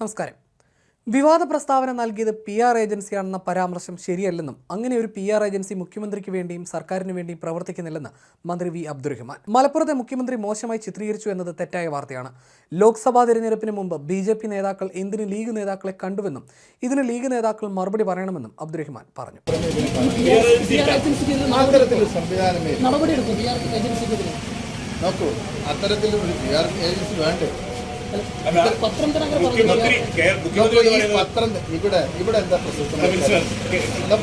നമസ്കാരം. വിവാദ പ്രസ്താവന നൽകിയത് പി ആർ ഏജൻസിയാണെന്ന പരാമർശം ശരിയല്ലെന്നും അങ്ങനെ ഒരു പി ആർ ഏജൻസി മുഖ്യമന്ത്രിക്ക് വേണ്ടിയും സർക്കാരിന് വേണ്ടിയും പ്രവർത്തിക്കുന്നില്ലെന്ന് മന്ത്രി വി അബ്ദുറഹ്മാൻ. മലപ്പുറത്തെ മുഖ്യമന്ത്രി മോശമായി ചിത്രീകരിച്ചു എന്നത് തെറ്റായ വാർത്തയാണ്. ലോക്സഭാ തിരഞ്ഞെടുപ്പിന് മുമ്പ് ബി ജെ പി നേതാക്കൾ എന്തിന് ലീഗ് നേതാക്കളെ കണ്ടുവെന്നും ഇതിന് ലീഗ് നേതാക്കൾ മറുപടി പറയണമെന്നും അബ്ദുറഹ്മാൻ പറഞ്ഞു. നോക്കൂ അത്തരത്തിലൊരു ഏജൻസി വേണ്ടേ? ഇവിടെ ഇവിടെ എന്താ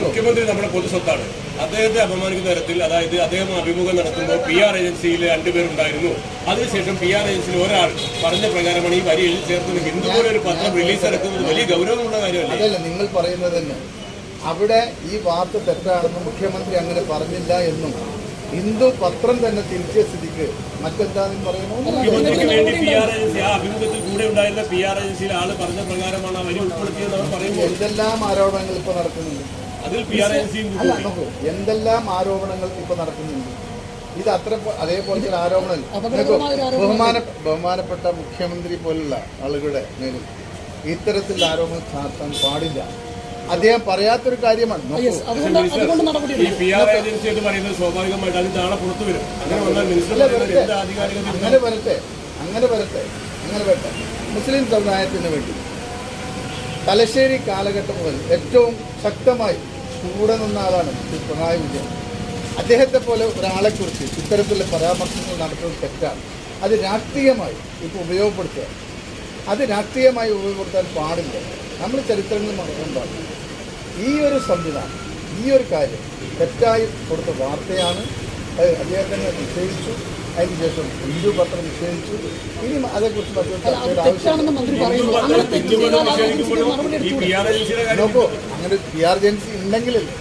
മുഖ്യമന്ത്രി നമ്മുടെ പൊതുസ്വത്താണ് അദ്ദേഹത്തെ അപമാനിക്കുന്ന തരത്തിൽ അതായത് അദ്ദേഹം അഭിമുഖം നടത്തുമ്പോൾ പി ആർ ഏജൻസിയിൽ രണ്ടുപേരുണ്ടായിരുന്നു. അതിനുശേഷം പി ആർ ഏജൻസിയിൽ ഒരാൾ പറഞ്ഞ പ്രകാരമാണ് ഈ വരി എഴുതി ചേർത്തത്. ഹിന്ദു പോലെ ഒരു പത്രം റിലീസ് ഇറക്കുന്നത് വലിയ ഗൗരവമുള്ള കാര്യമല്ല? നിങ്ങൾ പറയുന്നത് തന്നെ. അവിടെ ഈ വാർത്ത തെറ്റാണെന്നും മുഖ്യമന്ത്രി അങ്ങനെ പറഞ്ഞില്ല എന്നും ഹിന്ദു പത്രം തന്നെ തിരിച്ച സ്ഥിതിക്ക്. മറ്റെന്താണെന്ന് പറയുന്നു മുഖ്യമന്ത്രിക്ക് വേണ്ടി പി ആർ ഏജൻസി കൂടെ ഉണ്ടായിരുന്ന പി ആർ പറഞ്ഞ പ്രകാരമാണ് ആ വരി ഉൾപ്പെടുത്തിയത് അവർ പറയുമ്പോൾ എന്തെല്ലാം ആരോപണങ്ങൾ ഇപ്പൊ നടക്കുന്നുണ്ട്? എന്തെല്ലാം ആരോപണങ്ങൾ ഇപ്പൊ നടക്കുന്നുണ്ട്? ഇത് അത്ര അതേപോലെ അതേപോലത്തെ ആരോപണങ്ങൾ. ആരോപണം അപകടകരമായ ഒരു ആരോപണം. ബഹുമാന ബഹുമാനപ്പെട്ട മുഖ്യമന്ത്രി പോലുള്ള ആളുകളുടെ മേലിൽ ഇത്തരത്തിലുള്ള ആരോപണം ചാർത്താൻ പാടില്ല. അദ്ദേഹം പറയാത്തൊരു കാര്യമാണ്. നോക്കൂ. അതുകൊണ്ട് അതുകൊണ്ട് ഈ നടപടിയെടുക്കും പി ആർ ഏജൻസി എന്ന് പറയുന്നത് സ്വാഭാവികമായിട്ട് അത് നാളെ പുറത്തു വരും. അങ്ങനെ വന്നാൽ മിനിസ്റ്റർ അല്ല, പറയുന്നത് വരട്ടെ. എന്ത് ആധികാരികത? അങ്ങനെ വരട്ടെ. അങ്ങനെ വരട്ടെ. അങ്ങനെ വരട്ടെ. മുസ്ലിം സമുദായത്തിന് വേണ്ടി തലശ്ശേരി കാലഘട്ടം മുതൽ ഏറ്റവും ശക്തമായി കൂടെ നിന്ന ആളാണ് ശ്രീ പിണറായി വിജയൻ. അദ്ദേഹത്തെ പോലെ ഒരാളെക്കുറിച്ച് ഇത്തരത്തിലുള്ള പരാമർശങ്ങൾ നടത്തുന്നത് തെറ്റാണ്. അത് രാഷ്ട്രീയമായി ഇപ്പോൾ ഉപയോഗപ്പെടുത്തുക. അത് രാഷ്ട്രീയമായി ഉപയോഗപ്പെടുത്താൻ പാടില്ല. നമ്മൾ ചരിത്രങ്ങൾ മറന്നുണ്ടാകും ഈ ഒരു സംവിധാനം ഈ ഒരു കാര്യം തെറ്റായി കൊടുത്ത വാർത്തയാണ്. അത് അദ്ദേഹത്തിനെ അതിന് അതിനുശേഷം ഹിന്ദു പത്രം നിഷേധിച്ചു. ഇനി അതേക്കുറിച്ച് നോക്കൂ അങ്ങനെ പി ആർ ഏജൻസി ഉണ്ടെങ്കിലല്ലേ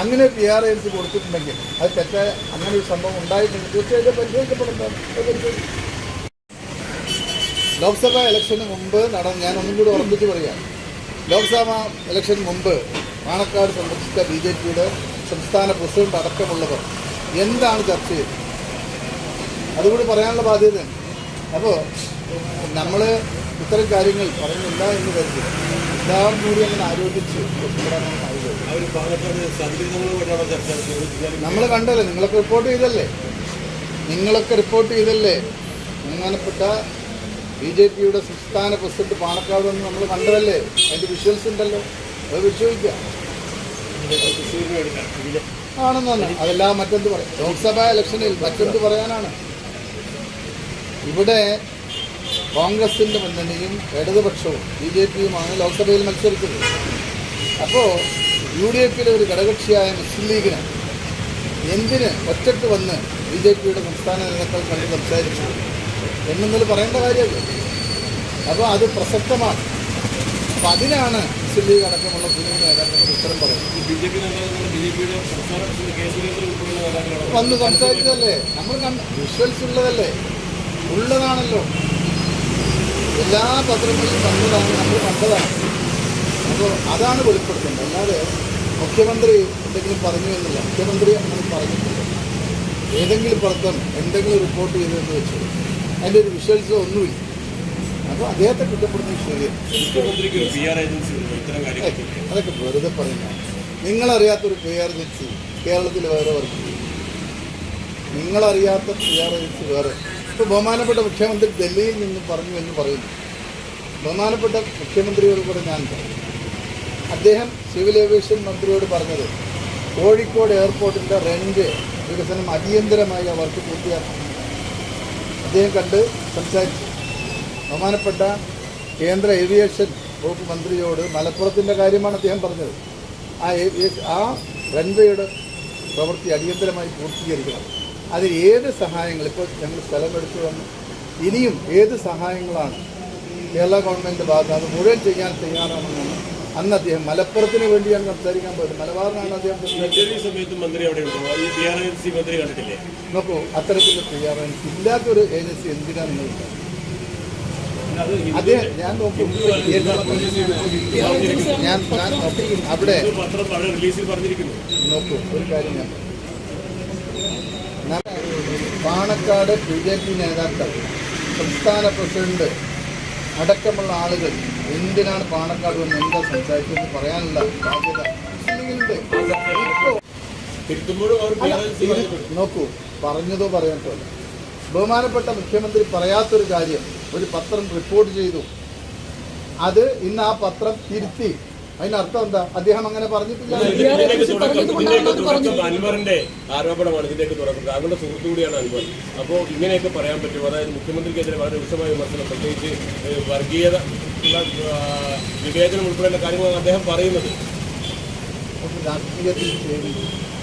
അങ്ങനെ പി ആർ ഏജൻസി കൊടുത്തിട്ടുണ്ടെങ്കിൽ അത് തെറ്റായ അങ്ങനെ ഒരു സംഭവം ഉണ്ടായിട്ടുണ്ടെങ്കിൽ തീർച്ചയായിട്ടും പരിശോധിക്കപ്പെടുന്നു ലോക്സഭാ ഇലക്ഷന് മുമ്പ് നടന്ന ഞാൻ ഒന്നും കൂടി ഉറപ്പിച്ച് പറയാം. ലോക്സഭാ ഇലക്ഷന് മുമ്പ് പാണക്കാട് സന്ദർശിച്ച ബി ജെ പിയുടെ സംസ്ഥാന പ്രസിഡന്റ് അടക്കമുള്ളവർ എന്താണ് ചർച്ച ചെയ്തത് അതുകൂടി പറയാനുള്ള ബാധ്യതയാണ് അപ്പോൾ നമ്മൾ ഇത്തരം കാര്യങ്ങൾ പറയുന്നില്ല എന്ന് കരുതി എല്ലാവരും കൂടി അങ്ങനെ ആലോചിച്ച് നമ്മൾ കണ്ടല്ലേ നിങ്ങളൊക്കെ റിപ്പോർട്ട് ചെയ്തല്ലേ? നിങ്ങളൊക്കെ റിപ്പോർട്ട് ചെയ്തല്ലേ? ബഹുമാനപ്പെട്ട ബി ജെ പിയുടെ സംസ്ഥാന പ്രസിഡന്റ് പാണക്കാട് എന്ന് നമ്മൾ കണ്ടതല്ലേ? അതിന്റെ വിഷ്വൽസ് ഉണ്ടല്ലോ. അത് പരിശോധിക്കാം. ആണെന്നാണ്. അതെല്ലാം മറ്റെന്ത് പറയാം ലോക്സഭാ ഇലക്ഷനിൽ മറ്റെന്ത് പറയാനാണ്? ഇവിടെ കോൺഗ്രസിന്റെ മുന്നണിയും ഇടതുപക്ഷവും ബി ജെ പിയുമാണ് ലോക്സഭയിൽ മത്സരിക്കുന്നത് അപ്പോൾ യു ഡി എഫിലെ ഒരു ഘടകക്ഷിയായ മുസ്ലിം ലീഗിന് എന്തിന് ഒറ്റയ്ക്ക് വന്ന് ബി ജെ പിയുടെ സംസ്ഥാന നേതാക്കൾ കണ്ട് സംസാരിച്ചു? എന്നൊന്നും പറയേണ്ട കാര്യമല്ല. അപ്പോൾ അത് പ്രസക്തമാണ്. അപ്പം അതിനാണ് മുസ്ലിം ലീഗ് അടക്കമുള്ള മുസ്ലിം നേതാക്കൾ ഉത്തരം പറയുന്നത്. വന്ന് സംസാരിച്ചതല്ലേ? നമ്മൾ വിഷ്വൽസ് ഉള്ളതല്ലേ? ഉള്ളതാണല്ലോ. എല്ലാ പത്രങ്ങളിലും വന്നതാണ് നമ്മൾ കണ്ടതാണ്. അപ്പോൾ അതാണ് വെളിപ്പെടുത്തേണ്ടത് അല്ലാതെ മുഖ്യമന്ത്രി എന്തെങ്കിലും പറഞ്ഞു എന്നില്ല മുഖ്യമന്ത്രി അങ്ങനെ പറഞ്ഞിട്ടില്ല. ഏതെങ്കിലും പത്രം എന്തെങ്കിലും റിപ്പോർട്ട് ചെയ്തതെന്ന് വെച്ചു അതിന്റെ ഒരു വിഷ്വൽസോ ഒന്നുമില്ല. അപ്പോൾ അദ്ദേഹത്തെ കുറ്റപ്പെടുത്തുന്ന ശരിയാണ് അതൊക്കെ വെറുതെ പറയുന്ന നിങ്ങളറിയാത്തൊരു പി ആർ ഏജൻസി കേരളത്തിൽ വേറെ വർക്ക് ചെയ്യും. നിങ്ങളറിയാത്ത പി ആർ ഏജൻസി വേറെ. ഇപ്പോൾ ബഹുമാനപ്പെട്ട മുഖ്യമന്ത്രി ഡൽഹിയിൽ നിന്ന് പറഞ്ഞു എന്ന് പറയുന്നു. ബഹുമാനപ്പെട്ട മുഖ്യമന്ത്രിയോട് കൂടെ ഞാൻ പറഞ്ഞു അദ്ദേഹം സിവിൽ ഏവിയേഷൻ മന്ത്രിയോട് പറഞ്ഞത് കോഴിക്കോട് എയർപോർട്ടിന്റെ റെന്റ് വികസനം അടിയന്തരമായി ആ വർക്ക് പൂർത്തിയാക്കണം അദ്ദേഹം കണ്ട് സംസാരിച്ചു. ബഹുമാനപ്പെട്ട കേന്ദ്ര ഏവിയേഷൻ വകുപ്പ് മന്ത്രിയോട് മലപ്പുറത്തിന്റെ കാര്യമാണ് അദ്ദേഹം പറഞ്ഞത്. ആ ആ റൺവേയുടെ പ്രവൃത്തി അടിയന്തരമായി പൂർത്തീകരിക്കണം. അത് ഏത് സഹായങ്ങൾ ഇപ്പോൾ ഞങ്ങൾ സ്ഥലമെടുത്തു വന്നു. ഇനിയും ഏത് സഹായങ്ങളാണ് കേരള ഗവൺമെന്റ് ഭാഗത്ത് അത് മുഴുവൻ ചെയ്യാൻ തയ്യാറാണെന്നാണ് അന്ന് അദ്ദേഹം മലപ്പുറത്തിന് വേണ്ടിയാണ് സംസാരിക്കാൻ പോയത് മലബാറിനാണ് അദ്ദേഹം നോക്കൂ അത്തരത്തിലുള്ള സമയത്ത് മന്ത്രി അവിടെ ഉണ്ടോ ഈ പി ആർ എൻ മന്ത്രി കണ്ടിട്ടില്ലേ നോക്കൂ അത്തരത്തിലുള്ള തയ്യാറാണ് ഇല്ലാത്തൊരു ഏജൻസി എന്തിനാണ് അതെ ഞാൻ നോക്കും ഞാൻ ഞാൻ നോക്കും അവിടെ നോക്കൂ ഒരു കാര്യം ഞാൻ പാണക്കാട് ബി ജെ പി നേതാക്കൾ സംസ്ഥാന പ്രസിഡന്റ് അടക്കമുള്ള ആളുകൾ എന്തിനാണ് പാണക്കാട് വന്ന് എന്താ സംസാരിച്ചതെന്ന് പറയാനുള്ള ബാധ്യത നോക്കൂ പറഞ്ഞതോ പറയാത്തോ ബഹുമാനപ്പെട്ട മുഖ്യമന്ത്രി പറയാത്തൊരു കാര്യം ഒരു പത്രം റിപ്പോർട്ട് ചെയ്തു. അത് ഇന്ന് ആ പത്രം തിരുത്തി. അതിനർത്ഥം എന്താ? അദ്ദേഹം അങ്ങനെ പറഞ്ഞിട്ടില്ല. അൻവറിന്റെ ആരോപണമാണ് ഇതിന്റെയൊക്കെ തുടക്കം. താങ്കളുടെ സുഹൃത്തു കൂടിയാണ് അൻവർ. അപ്പോൾ ഇങ്ങനെയൊക്കെ പറയാൻ പറ്റും അതായത് മുഖ്യമന്ത്രിക്കെതിരെ വളരെ രൂക്ഷമായ വിമർശനം പ്രത്യേകിച്ച് വർഗീയത വിവേചനം ഉൾപ്പെടെയുള്ള കാര്യങ്ങളാണ് അദ്ദേഹം പറയുന്നത്. രാഷ്ട്രീയത്തിൽ ചേരി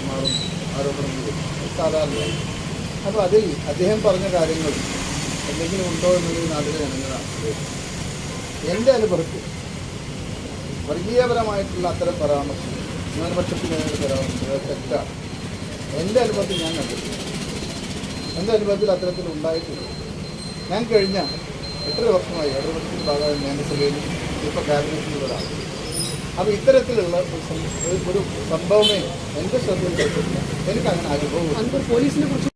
മാറും ആരോപണങ്ങൾ സാധാരണ അപ്പോൾ അതിൽ അദ്ദേഹം പറഞ്ഞ കാര്യങ്ങൾ എന്തെങ്കിലും ഉണ്ടോ എന്നുള്ളത് നാട്ടിലെ ജനങ്ങളാണ് എന്റെ അനുഭവത്തിൽ വർഗീയപരമായിട്ടുള്ള അത്തരം പരാമർശം ന്യൂനപക്ഷത്തിന് പരാമർശം അത് തെറ്റാണ്. എന്റെ അനുഭവത്തിൽ ഞാൻ കണ്ടിട്ടില്ല. എന്റെ അനുഭവത്തിൽ അത്തരത്തിൽ ഉണ്ടായിട്ടില്ല. ഞാൻ കഴിഞ്ഞ എത്ര വർഷമായി ഇടതുപക്ഷത്തിന്റെ ഭാഗമായി നിയമസഭയിൽ ഇപ്പോൾ ക്യാബിനറ്റിലും വരാം അപ്പോൾ ഇത്തരത്തിലുള്ള ഒരു സംഭവമേ എന്റെ ശ്രദ്ധയിൽ എനിക്ക് അങ്ങനെ അനുഭവം പോലീസിനെ കുറിച്ച്